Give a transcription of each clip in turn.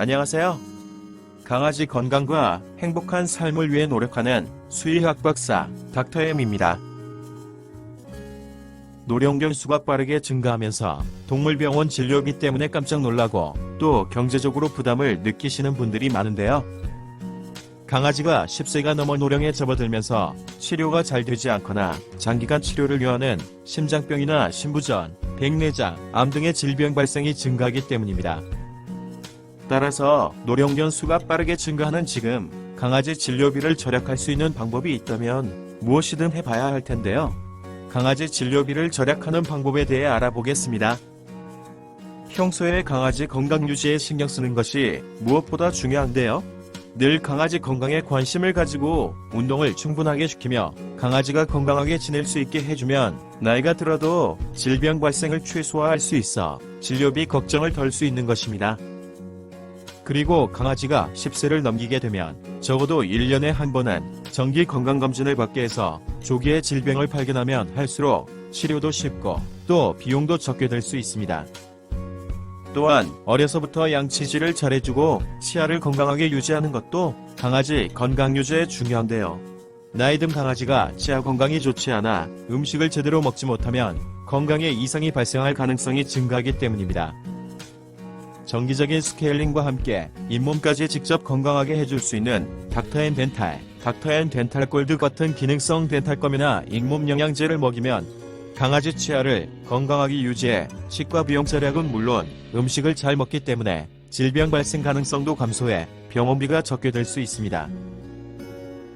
안녕하세요. 강아지 건강과 행복한 삶을 위해 노력하는 수의학 박사 닥터엠입니다. 노령견 수가 빠르게 증가하면서 동물병원 진료비 때문에 깜짝 놀라고 또 경제적으로 부담을 느끼시는 분들이 많은데요. 강아지가 10세가 넘어 노령에 접어들면서 치료가 잘 되지 않거나 장기간 치료를 요하는 심장병이나 신부전, 백내장, 암 등의 질병 발생이 증가하기 때문입니다. 따라서 노령견 수가 빠르게 증가하는 지금 강아지 진료비를 절약할 수 있는 방법이 있다면 무엇이든 해봐야 할 텐데요. 강아지 진료비를 절약하는 방법에 대해 알아보겠습니다. 평소에 강아지 건강 유지에 신경 쓰는 것이 무엇보다 중요한데요. 늘 강아지 건강에 관심을 가지고 운동을 충분하게 시키며 강아지가 건강하게 지낼 수 있게 해주면 나이가 들어도 질병 발생을 최소화할 수 있어 진료비 걱정을 덜 수 있는 것입니다. 그리고 강아지가 10세를 넘기게 되면 적어도 1년에 한 번은 정기 건강검진을 받게 해서 조기에 질병을 발견하면 할수록 치료도 쉽고 또 비용도 적게 들 수 있습니다. 또한 어려서부터 양치질을 잘해주고 치아를 건강하게 유지하는 것도 강아지 건강 유지에 중요한데요. 나이 든 강아지가 치아 건강이 좋지 않아 음식을 제대로 먹지 못하면 건강에 이상이 발생할 가능성이 증가하기 때문입니다. 정기적인 스케일링과 함께 잇몸까지 직접 건강하게 해줄 수 있는 닥터앤 덴탈, 닥터앤 덴탈 골드 같은 기능성 덴탈검이나 잇몸 영양제를 먹이면 강아지 치아를 건강하게 유지해 치과 비용 절약은 물론 음식을 잘 먹기 때문에 질병 발생 가능성도 감소해 병원비가 적게 들 수 있습니다.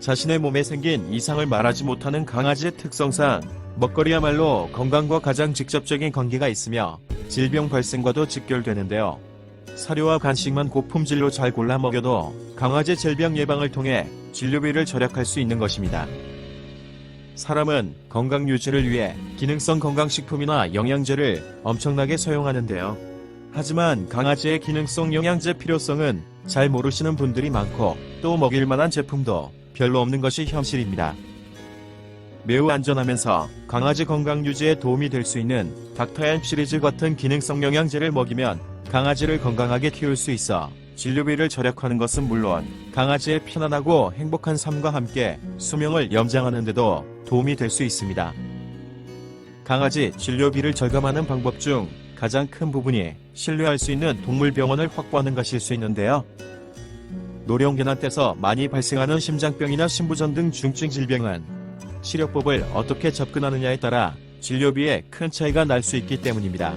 자신의 몸에 생긴 이상을 말하지 못하는 강아지의 특성상 먹거리야말로 건강과 가장 직접적인 관계가 있으며 질병 발생과도 직결되는데요. 사료와 간식만 고품질로 잘 골라 먹여도 강아지 질병 예방을 통해 진료비를 절약할 수 있는 것입니다. 사람은 건강 유지를 위해 기능성 건강식품이나 영양제를 엄청나게 사용하는데요. 하지만 강아지의 기능성 영양제 필요성은 잘 모르시는 분들이 많고 또 먹일 만한 제품도 별로 없는 것이 현실입니다. 매우 안전하면서 강아지 건강 유지에 도움이 될 수 있는 닥터앤 시리즈 같은 기능성 영양제를 먹이면 강아지를 건강하게 키울 수 있어 진료비를 절약하는 것은 물론 강아지의 편안하고 행복한 삶과 함께 수명을 연장하는 데도 도움이 될 수 있습니다. 강아지 진료비를 절감하는 방법 중 가장 큰 부분이 신뢰할 수 있는 동물병원을 확보하는 것일 수 있는데요. 노령견한테서 많이 발생하는 심장병이나 신부전 등 중증 질병은 치료법을 어떻게 접근하느냐에 따라 진료비에 큰 차이가 날 수 있기 때문입니다.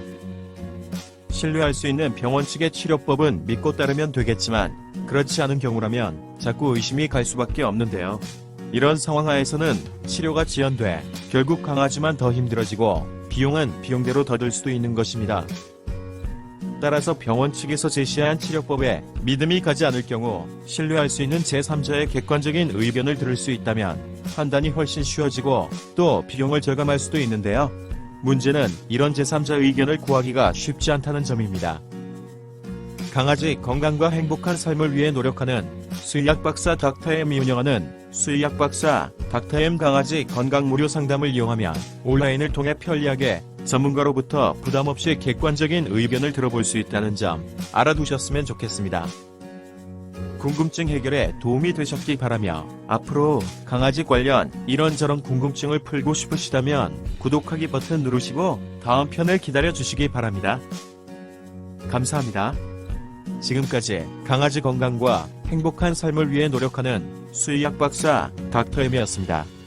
신뢰할 수 있는 병원 측의 치료법은 믿고 따르면 되겠지만 그렇지 않은 경우라면 자꾸 의심이 갈 수밖에 없는데요. 이런 상황 하에서는 치료가 지연돼 결국 강아지만 더 힘들어지고 비용은 비용대로 더 들 수도 있는 것입니다. 따라서 병원 측에서 제시한 치료법에 믿음이 가지 않을 경우 신뢰할 수 있는 제3자의 객관적인 의견을 들을 수 있다면 판단이 훨씬 쉬워지고 또 비용을 절감할 수도 있는데요. 문제는 이런 제3자 의견을 구하기가 쉽지 않다는 점입니다. 강아지 건강과 행복한 삶을 위해 노력하는 수의학 박사 닥터엠이 운영하는 수의학 박사 닥터엠 강아지 건강 무료 상담을 이용하면 온라인을 통해 편리하게 전문가로부터 부담 없이 객관적인 의견을 들어볼 수 있다는 점 알아두셨으면 좋겠습니다. 궁금증 해결에 도움이 되셨기 바라며 앞으로 강아지 관련 이런저런 궁금증을 풀고 싶으시다면 구독하기 버튼 누르시고 다음 편을 기다려 주시기 바랍니다. 감사합니다. 지금까지 강아지 건강과 행복한 삶을 위해 노력하는 수의학 박사 닥터엠이었습니다.